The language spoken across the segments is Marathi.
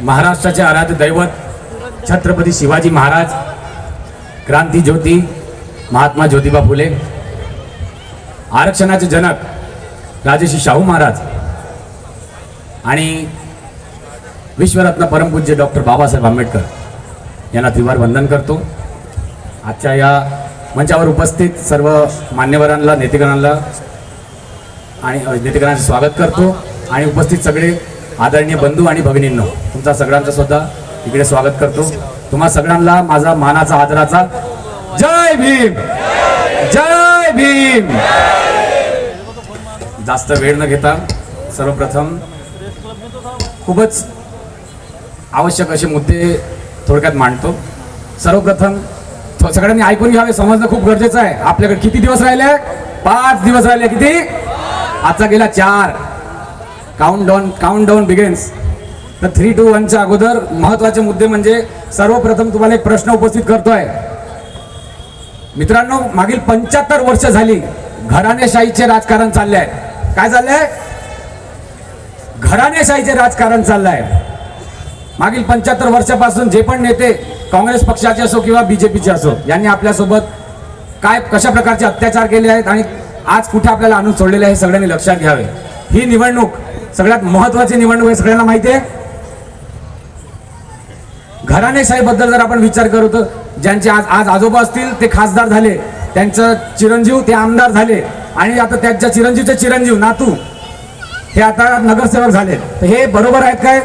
महाराष्ट्राचे आराध्य दैवत छत्रपती शिवाजी महाराज क्रांती ज्योती महात्मा ज्योतिबा फुले आरक्षणाचे जनक राजेश्री शाहू महाराज आणि विश्वरत्न परमपूज्य डॉक्टर बाबासाहेब आंबेडकर यांना त्रिवार वंदन करतो. आजच्या या मंचावर उपस्थित सर्व मान्यवरांना नेतेगणांना आणि नेतेगणांचे स्वागत करतो आणि उपस्थित सगळे आदरणीय बंधू आणि भगिनींनो तुमचा सगळ्यांचं सुद्धा इकडे स्वागत करतो. तुम्हा सगळ्यांना माझा मानाचा आदराचा जय भीम! जय भीम! जास्त वेळ न घेता सर्वप्रथम खूपच आवश्यक असे मुद्दे थोडक्यात मांडतो. सर्वप्रथम सगळ्यांनी ऐकून घ्यावे समजणं खूप गरजेचं आहे. आपल्याकडे किती दिवस राहिले? पाच दिवस राहिले किती? आजचा गेला चार. Count down count down begins तर थ्री टू वनच्या अगोदर महत्त्वाचे मुद्दे म्हणजे सर्वप्रथम तुम्हाला एक प्रश्न उपस्थित करतोय. मित्रांनो मागील पंच्याहत्तर वर्ष झाली घराणेशाहीचे राजकारण चालले आहे काय चाललंय? घराणेशाहीचे राजकारण चाललंय. मागील पंच्याहत्तर वर्षापासून जे पण नेते काँग्रेस पक्षाचे असो किंवा बीजेपीचे असो यांनी आपल्यासोबत काय कशा प्रकारचे अत्याचार केले आहेत आणि आज कुठे आपल्याला आणून सोडलेले आहे हे सगळ्यांनी लक्षात घ्यावे. ही निवडणूक सगळ्यात महत्वाची निवडणूक आहे सगळ्यांना माहिती आहे. घराणेशाहीबद्दल जर आपण विचार करू तर ज्यांचे आज आज आजोबा असतील ते खासदार झाले. त्यांचं चिरंजीव ते आमदार झाले. आणि आता त्यांच्या चिरंजीवचे चिरंजीव नातू हे आता नगरसेवक झाले. तर हे बरोबर आहेत काय?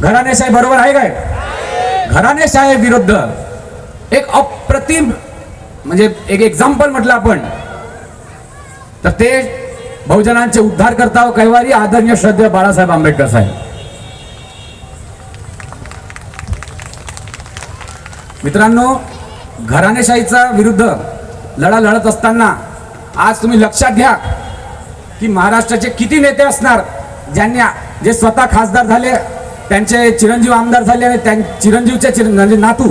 घराणेशाही बरोबर आहे काय? घराणेशाही विरुद्ध एक अप्रतिम म्हणजे एक एक्झाम्पल म्हटलं आपण. तर ते बहुजनांचे उद्धार करता कैवारी आदरणीय श्रद्धेय बाळासाहेब आंबेडकर साहेब. मित्रांनो घराणेशाहीचा विरुद्ध लढा लढत असताना आज तुम्ही लक्षात घ्या की महाराष्ट्राचे किती नेते असणार ज्यांनी जे स्वतः खासदार झाले त्यांचे चिरंजीव आमदार झाले आणि त्यां चिरंजीवचे चिर म्हणजे नातू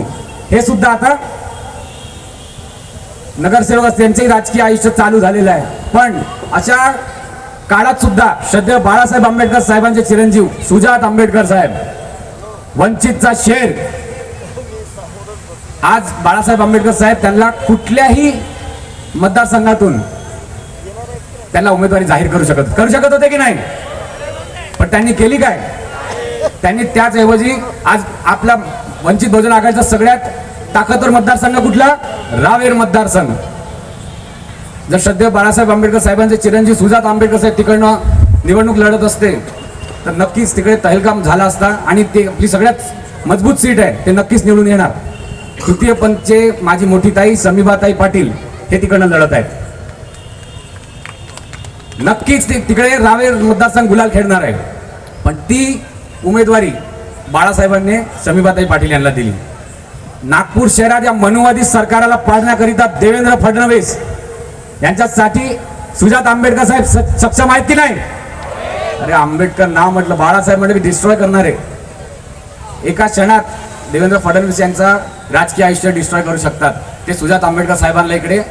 हे सुद्धा आता नगरसेवक असतील, त्यांचंही राजकीय आयुष्य चालू झालेलं आहे. पण अशा काळात सुद्धा श्रद्धेय बाळासाहेब आंबेडकर साहेबांचे चिरंजीव सुजात आंबेडकर साहेब वंचितचा शेर आज बाळासाहेब आंबेडकर साहेब त्यांना कुठल्याही मतदारसंघातून त्यांना उमेदवारी जाहीर करू शकत करू शकत होते की नाही? पण त्यांनी केली काय? त्यांनी त्याच ऐवजी आज आपला वंचित बहुजन आघाडीचा सगळ्यात ताकदवर मतदारसंघ कुठला? रावेर मतदारसंघ. जर सध्या बाळासाहेब आंबेडकर साहेबांचे चिरंजीव सुजात आंबेडकर साहेब तिकडनं निवडणूक लढत असते तर नक्कीच तिकडे तहलकाम झाला असता आणि ते आपली सगळ्यात मजबूत सीट आहे ते नक्कीच निवडून येणार. तृतीय पंचे माझी मोठी ताई समीबाताई पाटील हे तिकडनं लढत आहेत. नक्कीच ते तिकडे रावेर मतदारसंघ गुलाल खेळणार आहे. पण ती उमेदवारी बाळासाहेबांनी समीबाताई पाटील यांना दिली. नागपूर शहरात या मनुवादी सरकाराला पाडण्याकरिता देवेंद्र फडणवीस यांच्यासाठी सुजात आंबेडकर साहेब सक्षम आहेत की नाही? अरे आंबेडकर नाव म्हटलं बाळासाहेब म्हटलं की डिस्ट्रॉय करणार. आहे एका क्षणात देवेंद्र फडणवीस यांचा राजकीय आयुष्य डिस्ट्रॉय करू शकतात. ते सुजात आंबेडकर साहेबांना इकडे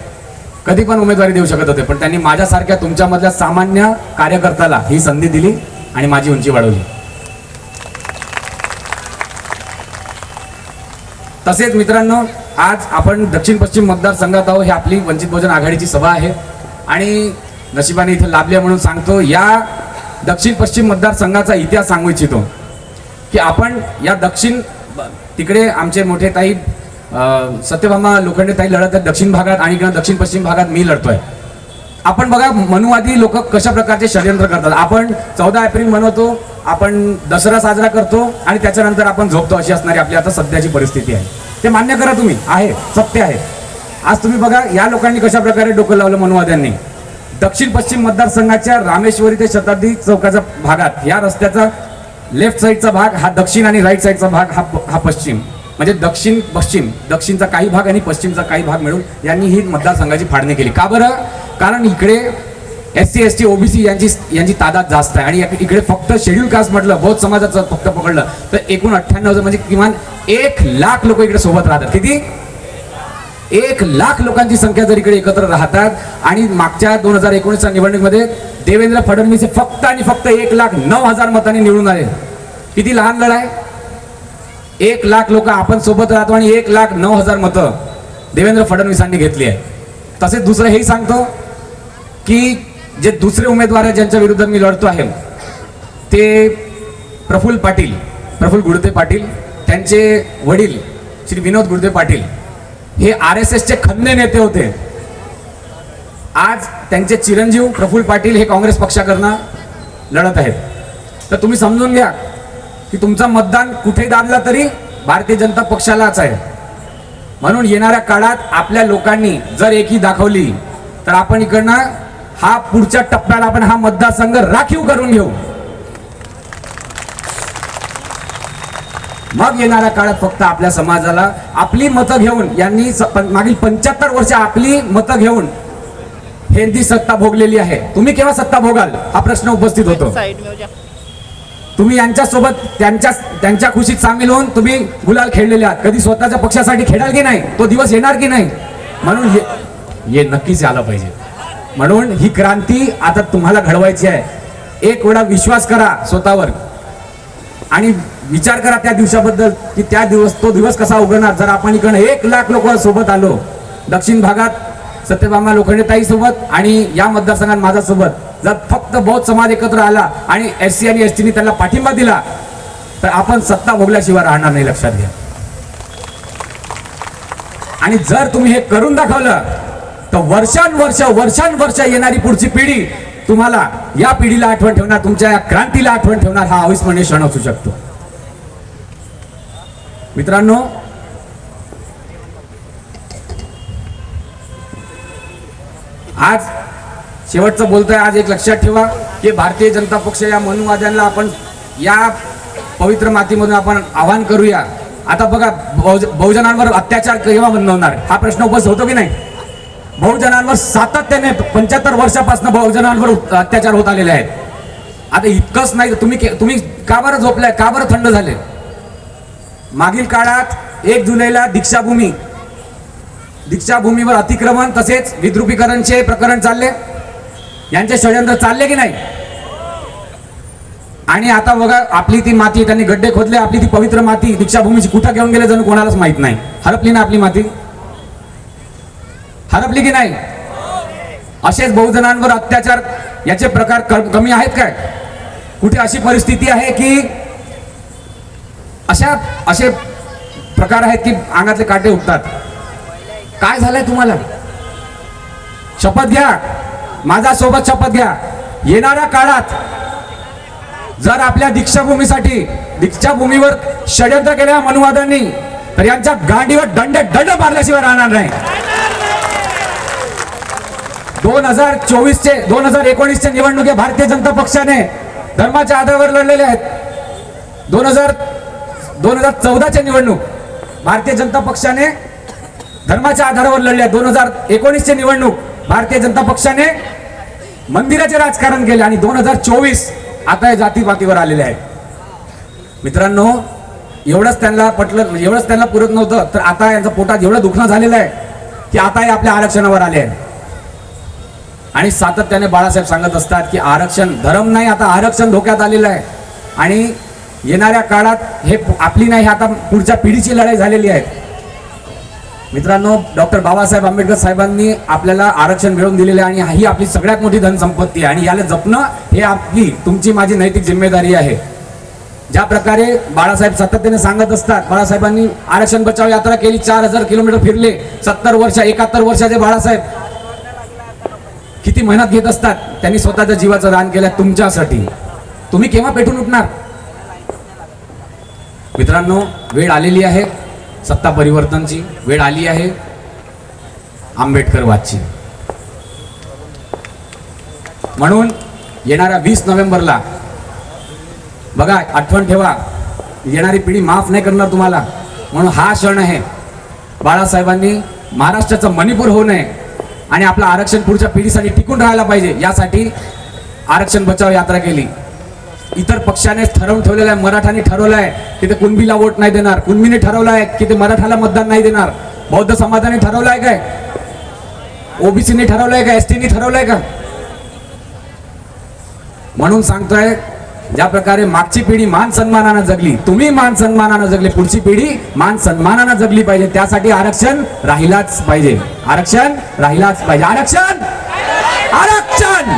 कधी पण उमेदवारी देऊ शकत होते पण त्यांनी माझ्यासारख्या तुमच्यामधल्या सामान्य कार्यकर्त्याला ही संधी दिली आणि माझी उंची वाढवली. तसेच मित्रांनो आज आपण दक्षिण पश्चिम मतदारसंघात आहोत. ही आपली वंचित बहुजन आघाडीची सभा आहे. आणि नशिबाने इथे लाभले म्हणून सांगतो या दक्षिण पश्चिम मतदारसंघाचा इतिहास सांगू इच्छितो की आपण या दक्षिण तिकडे आमचे मोठे ताई सत्यभामा लोखंडे ताई लढत आहेत दक्षिण भागात आणि दक्षिण पश्चिम भागात मी लढतोय. आपण बघा मनुवादी लोक कशा प्रकारचे षडयंत्र करतात. आपण चौदा एप्रिल मनवतो आपण दसरा साजरा करतो आणि त्याच्यानंतर आपण झोपतो अशी असणारी आपली आता सध्याची परिस्थिती आहे. ते मान्य करा तुम्ही. आहे सत्य आहे. आज तुम्ही बघा या लोकांनी कशा प्रकारे डोकं लावलं मनुवाद्यांनी? दक्षिण पश्चिम मतदारसंघाच्या रामेश्वरी ते शताब्दी चौकाच्या भागात या रस्त्याचा लेफ्ट साईडचा भाग हा दक्षिण आणि राईट साईडचा भाग हा हा पश्चिम. म्हणजे दक्षिण पश्चिम दक्षिणचा काही भाग आणि पश्चिमचा काही भाग मिळून यांनी ही मतदारसंघाची फाडणी केली. का बरं? कारण इकडे S C S T OBC यांची यांची तादाद जास्त आहे. आणि इकडे फक्त शेड्यूल कास्ट म्हटलं बौद्ध समाजाचं फक्त पकडलं तर एकूण अठ्ठ्याण्णव म्हणजे किमान एक लाख लोक इकडे सोबत राहतात. किती? एक लाख लोकांची संख्या जर इकडे एकत्र राहतात आणि मागच्या दोन हजार एकोणीसच्या निवडणुकीमध्ये देवेंद्र फडणवीस हे फक्त आणि फक्त एक लाख नऊ हजार मतांनी निवडून आले. किती लहान लढाई? एक लाख लोक आपण सोबत राहतो आणि एक लाख नऊ हजार मतं देवेंद्र फडणवीसांनी घेतली आहे तसेच दुसरं हेही सांगतो की जे दुसरे उमेदवार आहेत ज्यांच्या विरुद्ध मी लढतो आहे ते प्रफुल्ल पाटील प्रफुल्ल गुडते पाटील त्यांचे वडील श्री विनोद गुडते पाटील हे आर एस एसचे खन्ने नेते होते. आज त्यांचे चिरंजीव प्रफुल्ल पाटील हे काँग्रेस पक्षाकडनं लढत आहेत. तर तुम्ही समजून घ्या की तुमचं मतदान कुठे दाबला तरी भारतीय जनता पक्षालाच आहे. म्हणून येणाऱ्या काळात आपल्या लोकांनी जर एकी दाखवली तर आपण इकडनं हा पुढच्या टप्प्याला आपण हा मतदारसंघ राखीव करून घेऊ. मग येणाऱ्या काळात फक्त आपल्या समाजाला आपली मतं घेऊन यांनी मागील पंच्याहत्तर वर्ष आपली मतं घेऊन हे ती सत्ता भोगलेली आहे. तुम्ही केव्हा सत्ता भोगाल? हा प्रश्न उपस्थित होतो. तुम्ही यांच्यासोबत त्यांच्या त्यांच्या खुशीत सामील होऊन तुम्ही गुलाल खेळलेले आहात. कधी स्वतःच्या पक्षासाठी खेळाल की नाही? तो दिवस येणार की नाही? म्हणून हे नक्कीच आलं पाहिजे. म्हणून ही क्रांती आता तुम्हाला घडवायची आहे. एक वेळा विश्वास करा स्वतःवर. आणि विचार करा त्या दिवसाबद्दल की त्या दिवस तो दिवस कसा उघडणार जर आपण इकडे एक लाख लोक सोबत आलो दक्षिण भागात सत्यभामा लोखंडेताई सोबत आणि या मतदारसंघात माझा सोबत जर फक्त बौद्ध समाज एकत्र आला आणि एस सी आणि एस टीने त्यांना पाठिंबा दिला तर आपण सत्ता भोगल्याशिवाय राहणार नाही लक्षात घ्या. आणि जर तुम्ही हे करून दाखवलं तर वर्षानुवर्ष वर्षानुवर्ष येणारी पुढची पिढी तुम्हाला या पिढीला आठवण ठेवणार तुमच्या या क्रांतीला आठवण ठेवणार हा अविस्मरणीय क्षण असू शकतो. मित्रांनो आज शेवटचं बोलतोय आज एक लक्षात ठेवा की भारतीय जनता पक्ष या मनुवाद्यांना आपण या पवित्र मातीमधून आपण आवाहन करूया. आता बघा बहुजनांवर अत्याचार केव्हा बंद होणार हा प्रश्न उपस्थित होतो की नाही? बहुजनांवर सातत्याने पंच्याहत्तर वर्षापासून बहुजनांवर अत्याचार होत आलेले आहेत. आता इतकंच नाही तुम्ही तुम्ही का बरं झोपलाय? का बरं थंड झाले? मागील काळात एक जुलैला दीक्षाभूमी दीक्षाभूमीवर अतिक्रमण तसेच विद्रुपीकरणचे प्रकरण चालले. यांचे षडयंत्र चालले की नाही? आणि आता बघा आपली ती माती त्यांनी गड्डे खोदले आपली ती पवित्र माती दीक्षाभूमीची कुठं घेऊन गेले जण कोणालाच माहीत नाही. हरपली ना आपली माती? हरपली की नाही? असेच बहुजनांवर अत्याचार याचे प्रकार कमी आहेत काय? कुठे अशी परिस्थिती आहे की अशा असे प्रकार आहेत की अंगातले काटे उठतात? काय झालंय तुम्हाला? शपथ घ्या. माझा सोबत शपथ घ्या. येणाऱ्या काळात जर आपल्या दीक्षाभूमीसाठी दीक्षाभूमीवर षडयंत्र केल्या मनुवादांनी तर यांच्या गांडीवर दंड दंड मारल्याशिवाय राहणार नाही. दोन हजार चोवीसचे दोन हजार एकोणीसचे निवडणुकी भारतीय जनता पक्षाने. धर्माच्या आधारावर लढलेले आहेत. दोन हजार दोन हजार चौदाचे निवडणूक भारतीय जनता पक्षाने धर्माच्या आधारावर लढल्या दोन हजार एकोणीसची निवडणूक भारतीय जनता पक्षाने मंदिराचे राजकारण केले आणि दोन हजार चोवीस आता या जातीपातीवर आलेले आहे मित्रांनो एवढंच त्यांना पटलं एवढंच त्यांना पुरत नव्हतं तर आता यांचं पोटात एवढं दुखणं झालेलं आहे की आता हे आपल्या आरक्षणावर आले आहे आणि सातत्याने बाळासाहेब सांगत असतात की आरक्षण धर्म नाही आता आरक्षण धोक्यात आलेलं आहे. आणि येणाऱ्या काळात हे आपली नाही आता पुढच्या पिढीची लढाई झालेली आहे. मित्रांनो डॉक्टर बाबासाहेब आंबेडकर साहेबांनी आपल्याला आरक्षण मिळवून दिलेले आहे आणि ही आपली सगळ्यात मोठी धनसंपत्ती आहे. आणि याला जपणं हे आपली तुमची माझी नैतिक जिम्मेदारी आहे. ज्या प्रकारे बाळासाहेब सातत्याने सांगत असतात बाळासाहेबांनी आरक्षण बचाव यात्रा केली चार हजार किलोमीटर फिरले सत्तर वर्ष एकाहत्तर वर्षाचे बाळासाहेब किती मेहनत घेत असतात त्यांनी स्वतःच्या जीवाचं दान केलं तुमच्यासाठी. तुम्ही केव्हा पेटून उठणार? मित्रांनो वेळ आलेली आहे सत्ता परिवर्तनची वेळ आली आहे आंबेडकरवादची. म्हणून येणाऱ्या वीस नोव्हेंबरला बघा आठवण ठेवा येणारी पिढी माफ नाही करणार तुम्हाला. म्हणून हा क्षण आहे बाळासाहेबांनी महाराष्ट्राचं मणिपूर होऊ नये. आणि आपलं आरक्षण पुढच्या पिढीसाठी टिकून राहायला पाहिजे. यासाठी आरक्षण बचाव यात्रा केली. इतर पक्षाने ठरवून ठेवलेलं आहे मराठाने ठरवलं आहे की ते कुणबीला वोट नाही देणार कुणबीने ठरवलं आहे की ते मराठाला मतदान नाही देणार. बौद्ध समाजाने ठरवलं आहे काय? ओबीसीने ठरवलंय का? एस टीने आहे का? म्हणून सांगतोय ज्या प्रकारे मागची पिढी मान सन्मानानं जगली तुम्ही मान सन्मानानं जगले पुढची पिढी मान सन्मानानं जगली पाहिजे. त्यासाठी आरक्षण राहिलाच पाहिजे. आरक्षण राहिलाच पाहिजे. आरक्षण! आरक्षण!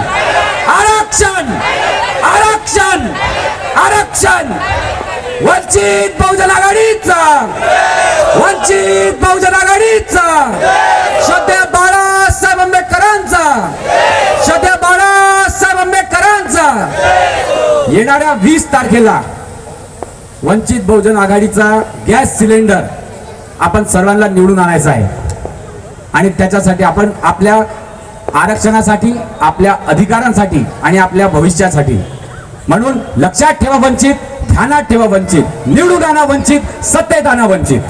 आरक्षण! आरक्षण! आरक्षण! वंचित बहुजन आघाडीचा! वंचित बहुजन आघाडीचा! सध्या बाळासाहेब आंबेडकरांचा! सध्या बाळा येणाऱ्या वीस तारखेला वंचित बहुजन आघाडीचा गॅस सिलेंडर आपण सर्वांना निवडून आणायचा आहे. आणि त्याच्यासाठी आपण आपल्या आरक्षणासाठी आपल्या अधिकारांसाठी आणि आपल्या भविष्यासाठी. म्हणून लक्षात ठेवा वंचित ध्यानात ठेवा वंचित निवडून आणा वंचित सत्तेत आणा वंचित.